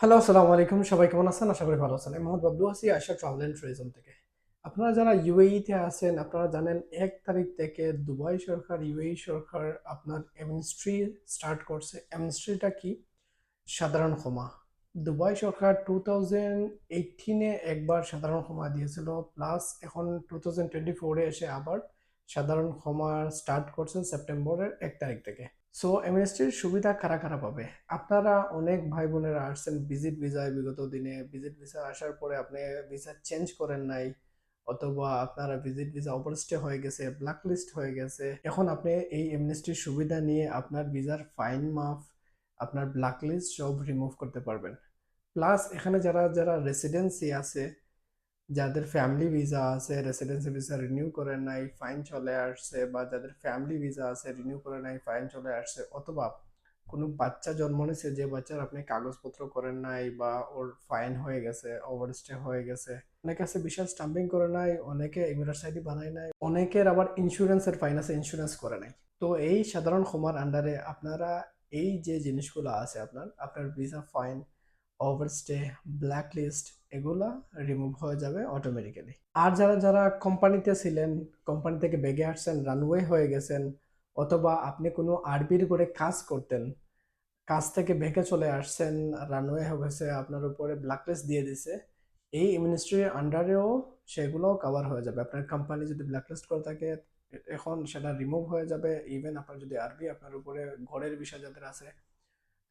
Hello আসসালামু আলাইকুম। সবাই কেমন আছেন? আশা করি ভালো আছেন। আমি মোহাম্মদ বাবলু আছি আশা ট্রাভেল অ্যান্ড ট্যুরিজম থেকে। আপনারা যারা ইউএইতে আছেন, আপনারা জানেন এক তারিখ থেকে দুবাই সরকার ইউএই সরকার আপনার এমনিস্ট্রি স্টার্ট করছে। এমনিস্ট্রিটা কি? সাধারণ ক্ষমা। দুবাই সরকার টু থাউজেন্ড এইটিনে একবার সাধারণ ক্ষমা দিয়েছিল। প্লাস এখন টু থাউজেন্ড টোয়েন্টি ফোরে এসে আবার সাধারণ ক্ষমা স্টার্ট করছেন সেপ্টেম্বরের এক তারিখ থেকে। সো এমএসটির সুবিধা কারা কারা পাবে? আপনারা অনেক ভাই বোনেরা আসছেন ভিজিট ভিসায় বিগত দিনে। ভিজিট ভিসা আসার পরে আপনি ভিসা চেঞ্জ করেন নাই, অথবা আপনারা ভিজিট ভিসা ওভারস্টে হয়ে গেছে ব্ল্যাক লিস্ট হয়ে গেছে। এখন আপনি এই এমনেস্টির সুবিধা নিয়ে আপনার ভিসার ফাইন মাফ, আপনার ব্ল্যাক লিস্ট সব রিমুভ করতে পারবেন। প্লাস এখানে যারা যারা রেসিডেন্সি আছে যাদের ফ্যামিলি ভিসা আছে রেসিডেন্সি ভিসা রিনিউ করে নাই ফাইন চলে আসছে বা যাদের ফ্যামিলি ভিসা আছে রিনিউ করে নাই ফাইন চলে আসছে, অথবা কোনো বাচ্চা জন্ম নিয়েছে যে বাচ্চার আপনি কাগজপত্র করেন নাই বা ওর ফাইন হয়ে গেছে ওভারস্টে হয়ে গেছে, অনেকে আছে বিশাল স্টাম্পিং করে নাই, অনেকে ইমিরাস আইডি বানায় নাই, অনেকের আবার ইন্স্যুরেন্সের ফাইন আছে ইন্স্যুরেন্স করে নাই। তো এই সাধারণ ক্ষমার আন্ডারে আপনারা এই যে জিনিসগুলো আছে আপনার আপনার visa fine overstay black list এগুলা রিমুভ হয়ে যাবে অটোমেটিক্যালি আর যারা যারা কোম্পানিতে ছিলেন কোম্পানি থেকে বেগে আসছেন রানওয়ে হয়ে গেছেন, অথবা আপনি কোনো আরবির করে কাজ করতেন, কাজ থেকে বেগে চলে আসছেন রানওয়ে হয়ে গেছে, আপনার উপরে ব্ল্যাকলিস্ট দিয়ে দিছে, এই মিনিস্ট্রির আন্ডারেও সেগুলোও কাভার হয়ে যাবে। আপনার কোম্পানি যদি ব্ল্যাকলিস্ট করে থাকে, এখন সেটা রিমুভ হয়ে যাবে ইভেন আপনার যদি আরবি আপনার উপরে ঘরের বিষয় যাদের আছে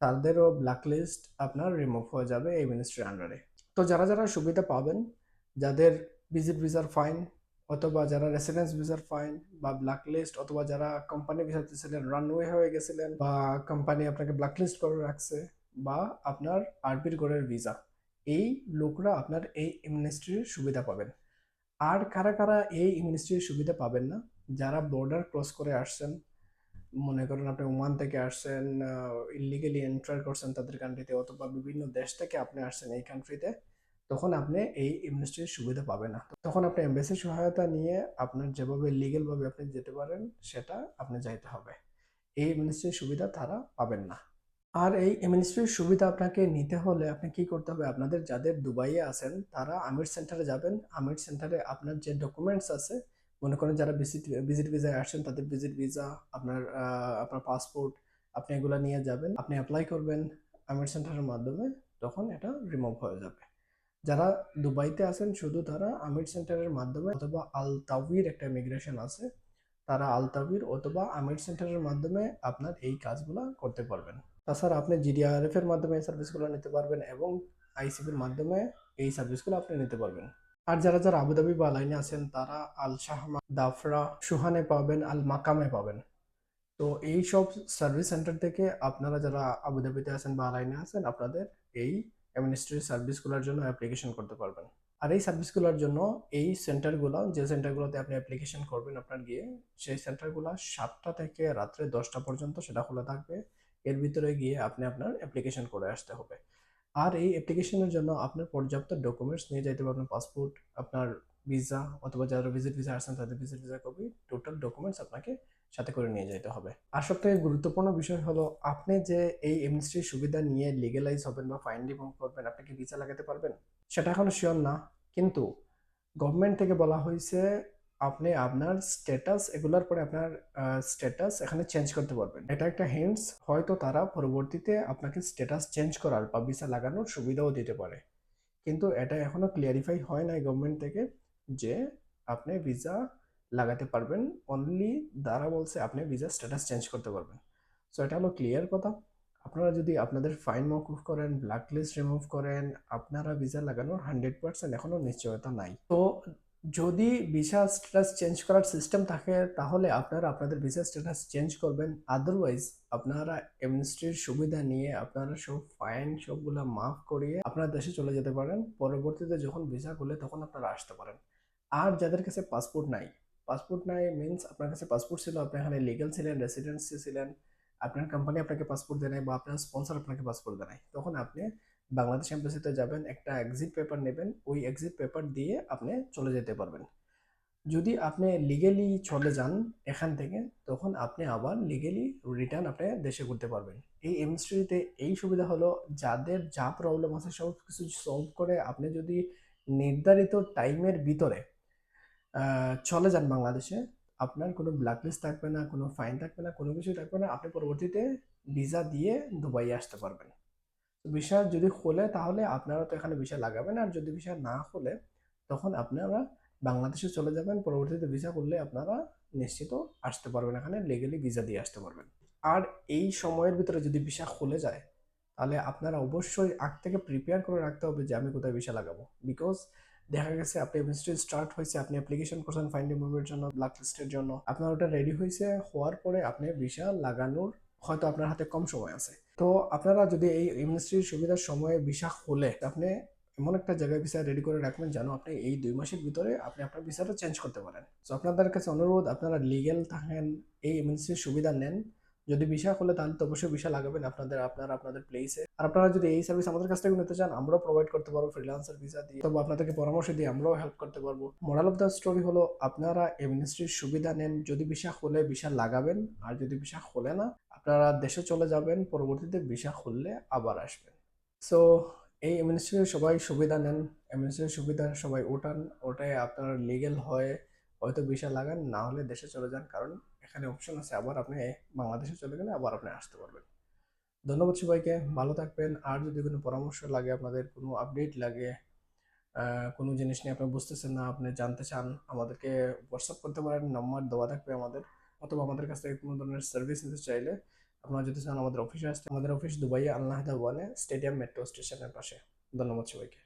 তাদেরও ব্ল্যাকলিস্ট আপনার রিমুভ হয়ে যাবে এই মিনিস্ট্রির আন্ডারে তো যারা যারা সুবিধা পাবেন, যাদের ভিজিট ভিসার ফাইন অথবা যারা রেসিডেন্স ভিসার ফাইন বা ব্ল্যাকলিস্ট অথবা যারা কোম্পানি ভিসাতে ছিলেন রানওয়ে হয়ে গেছিলেন বা কোম্পানি আপনাকে ব্ল্যাকলিস্ট করে রাখছে বা আপনার আরবির গড়ের ভিসা এই লোকরা আপনার এই মিনিস্ট্রির সুবিধা পাবেন। আর কারা কারা এই মিনিস্ট্রির সুবিধা পাবেন না, যারা বর্ডার ক্রস করে আসছেন মনে করেন আপনি ওমান থেকে আসছেন ইলিগেলি এন্টার করছেন তাদের কান্ট্রিতে অথবা বিভিন্ন দেশ থেকে আপনি আসছেন এই কান্ট্রিতে তখন আপনি এই ইমনিস্ট্রির সুবিধা পাবেন না। তখন আপনি এমবেসির সহায়তা নিয়ে আপনার যেভাবে লিগেলভাবে আপনি যেতে পারেন, সেটা আপনি যাইতে হবে। এই মিনিস্ট্রির সুবিধা তারা পাবেন না। আর এই মিনিস্ট্রির সুবিধা আপনাকে নিতে হলে আপনি কি করতে হবে? আপনাদের যাদের দুবাইয়ে আছেন, তারা আমির সেন্টারে যাবেন। আমির সেন্টারে আপনার যে ডকুমেন্টস আছে মনে করেন যারা ভিজিট ভিজিট ভিসায় আসছেন, তাদের ভিজিট ভিসা আপনার আপনার পাসপোর্ট আপনি এগুলো নিয়ে যাবেন, আপনি অ্যাপ্লাই করবেন আমির সেন্টারের মাধ্যমে, তখন এটা রিমুভ হয়ে যাবে। যারা দুবাইতে আছেন, শুধু তারা আমির সেন্টারের মাধ্যমে অথবা আল তাওয়ির একটা ইমিগ্রেশন আছে, তারা আল তাওয়ির অথবা আমির সেন্টারের মাধ্যমে আপনার এই কাজগুলো করতে পারবেন। তাছাড়া আপনি জিডিআরএফ এর মাধ্যমে এই সার্ভিসগুলো নিতে পারবেন এবং আইসিপির মাধ্যমে এই সার্ভিসগুলো আপনি নিতে পারবেন। আর যারা যারা আবুধাবি বা লাইনে আছেন, তারা আল শাহমা দাফরা, সুহানে পাবেন আল মাকামে পাবেন। তো এই সব সার্ভিস সেন্টার থেকে আপনারা যারা আবুধাবিতে আছেন বা লাইনে আছেন, আপনাদের এই অ্যাডমিনিস্ট্রেটিভ সার্ভিসগুলোর জন্য অ্যাপ্লিকেশন করতে পারবেন। আর এই সার্ভিসগুলোর জন্য এই সেন্টারগুলো, যে সেন্টারগুলোতে আপনি অ্যাপ্লিকেশন করবেন আপনার গিয়ে, সেই সেন্টারগুলো সাতটা থেকে রাত্রে দশটা পর্যন্ত সেটা খোলা থাকবে। এর ভিতরে গিয়ে আপনি আপনার অ্যাপ্লিকেশন করে আসতে হবে। আর এই অ্যাপ্লিকেশনের জন্য আপনার পর্যাপ্ত ডকুমেন্টস নিয়ে যাইতে হবে। আপনার পাসপোর্ট আপনার ভিসা অথবা যারা ভিজিট ভিসা আসছেন তাদের visit visa copy total documents আপনাকে সাথে করে নিয়ে যেতে হবে। আর সব থেকে গুরুত্বপূর্ণ বিষয় হলো, আপনি যে এই এমনিস্ট্রির সুবিধা নিয়ে লিগেলাইজ হবেন বা ফাইন রিমুভ করবেন, আপনি কি ভিসা লাগাতে পারবেন? সেটা এখনও শিওর না। কিন্তু গভর্নমেন্ট থেকে বলা হয়েছে আপনি আপনার স্ট্যাটাস এগুলোর পরে আপনার স্ট্যাটাস এখানে চেঞ্জ করতে পারবেন। এটা একটা হিন্টস হয়তো তারা পরবর্তীতে আপনাকে স্ট্যাটাস চেঞ্জ করার বা ভিসা লাগানোর সুবিধাও দিতে পারে। কিন্তু এটা এখনও ক্লিয়ারিফাই হয় নাই গভর্নমেন্ট থেকে যে আপনি ভিসা লাগাতে পারবেন অনলি দ্বারা বলছে আপনি ভিসা স্ট্যাটাস চেঞ্জ করতে পারবেন। সো এটা হলো ক্লিয়ার কথা। আপনারা যদি আপনাদের ফাইন মকুফ করেন ব্ল্যাক লিস্ট রিমুভ করেন, আপনারা ভিসা লাগানোর হান্ড্রেড পার্সেন্ট এখনও নিশ্চয়তা নাই। তো যদি ভিসা স্ট্যাটাস চেঞ্জ করার সিস্টেম থাকে, তাহলে আপনারা আপনাদের ভিসা স্ট্যাটাস চেঞ্জ করবেন। আদারওয়াইজ আপনারা এমনিস্ট্রির সুবিধা নিয়ে আপনারা সব ফাইন সবগুলো মাফ করিয়ে আপনার দেশে চলে যেতে পারেন। পরবর্তীতে যখন ভিসা খুলে, তখন আপনারা আসতে পারেন। আর যাদের কাছে পাসপোর্ট নাই পাসপোর্ট নাই মিনস আপনার কাছে পাসপোর্ট ছিল, আপনি এখানে লিগেল ছিলেন রেসিডেন্সি ছিলেন, আপনার কোম্পানি আপনাকে পাসপোর্ট দেয় নাই বা আপনার স্পন্সর আপনাকে পাসপোর্ট দেয় নাই, তখন আপনি বাংলাদেশ এম্বাসিতে যাবেন, একটা এক্সিট পেপার নেবেন, ওই এক্সিট পেপার দিয়ে আপনি চলে যেতে পারবেন। যদি আপনি লিগেলি চলে যান এখান থেকে, তখন আপনি আবার লিগেলি রিটার্ন আপনি দেশে করতে পারবেন। এই এমএসট্রিতে এই সুবিধা হলো, যাদের যা প্রবলেম আছে সব কিছু সলভ করে আপনি যদি নির্ধারিত টাইমের ভিতরে চলে যান বাংলাদেশে, আপনার কোনো ব্ল্যাকলিস্ট থাকবে না, কোনো ফাইন থাকবে না, কোনো কিছু থাকবে না, আপনি পরবর্তীতে ভিসা দিয়ে দুবাই আসতে পারবেন। ভিসা যদি খোলে তাহলে আপনারা তো এখানে ভিসা লাগাবেন। আর যদি ভিসা না খোলে, তখন আপনারা বাংলাদেশে চলে যাবেন। পরবর্তীতে ভিসা করলে আপনারা নিশ্চিত আসতে পারবেন। এখানে লিগেলি ভিসা দিয়ে আসতে পারবেন। আর এই সময়ের ভিতরে যদি ভিসা খুলে যায়, তাহলে আপনারা অবশ্যই আগ থেকে প্রিপেয়ার করে রাখতে হবে যে আমি কোথায় ভিসা লাগাবো। বিকজ দেখা গেছে আপনি এমএসটি স্টার্ট হয়েছে, আপনি অ্যাপ্লিকেশন করছেন ফাইন্ড মুভের জন্য ব্ল্যাক লিস্টের জন্য। আপনার ওটা রেডি হয়েছে, হওয়ার পরে আপনি ভিসা লাগানোর হয়তো আপনার হাতে কম সময় আছে। তো আপনারা যদি এই এমএসটির সুবিধার সময়ে ভিসা হলে আপনি এমন একটা জায়গায় ভিসা রেডি করে রাখবেন যেন আপনি এই দুই মাসের ভিতরে আপনি আপনার ভিসাটা চেঞ্জ করতে পারেন। তো আপনাদের কাছে অনুরোধ, আপনারা লিগেল থাকেন, এই এমএনসির সুবিধা নেন। যদি ভিসা খুলে তাহলে তো অবশ্যই ভিসা লাগাবেন আপনাদের, আপনারা আপনাদের প্লেসে আর আপনারা যদি এই সার্ভিস আমাদের কাছ থেকে নিতে চান, আমরাও প্রোভাইড করতে পারব ফ্রিল্যান্সার ভিসা দিয়ে। তবে আপনাদেরকে পরামর্শ দিয়ে আমরাও হেল্প করতে পারব। মোরাল অফ দ্য স্টোরি হলো, আপনারা এমএনএসটির সুবিধা নেন। যদি ভিসা খুলে ভিসা লাগাবেন, আর যদি ভিসা খুলে না আপনারা দেশে চলে যাবেন, পরবর্তীতে ভিসা খুললে আবার আসবেন। সো এই এমএনএসটির সবাই সুবিধা নেন এমএনএসটির সুবিধা সবাই ওঠান ওটাই আপনার লিগেল হয়, হয়তো ভিসা লাগান, না হলে দেশে চলে যান, কারণ এখানে অপশন আছে, আবার আপনি বাংলাদেশে চলে গেলে আবার আপনি আসতে পারবেন। ধন্যবাদ সবাইকে, ভালো থাকবেন। আর যদি কোনো পরামর্শ লাগে, আপনাদের কোনো আপডেট লাগে কোনো জিনিস নিয়ে আপনি বুঝতেছেন না, আপনি জানতে চান, আমাদেরকে হোয়াটসঅ্যাপ করতে পারেন নাম্বার দেওয়া থাকবে আমাদের, অথবা আমাদের কাছ থেকে কোনো ধরনের সার্ভিস নিতে চাইলে আপনারা যদি চান আমাদের অফিসে আসতে, আমাদের অফিস দুবাইয়ে আল্লাহ ওয়ানে স্টেডিয়াম মেট্রো স্টেশনের পাশে। ধন্যবাদ সবাইকে।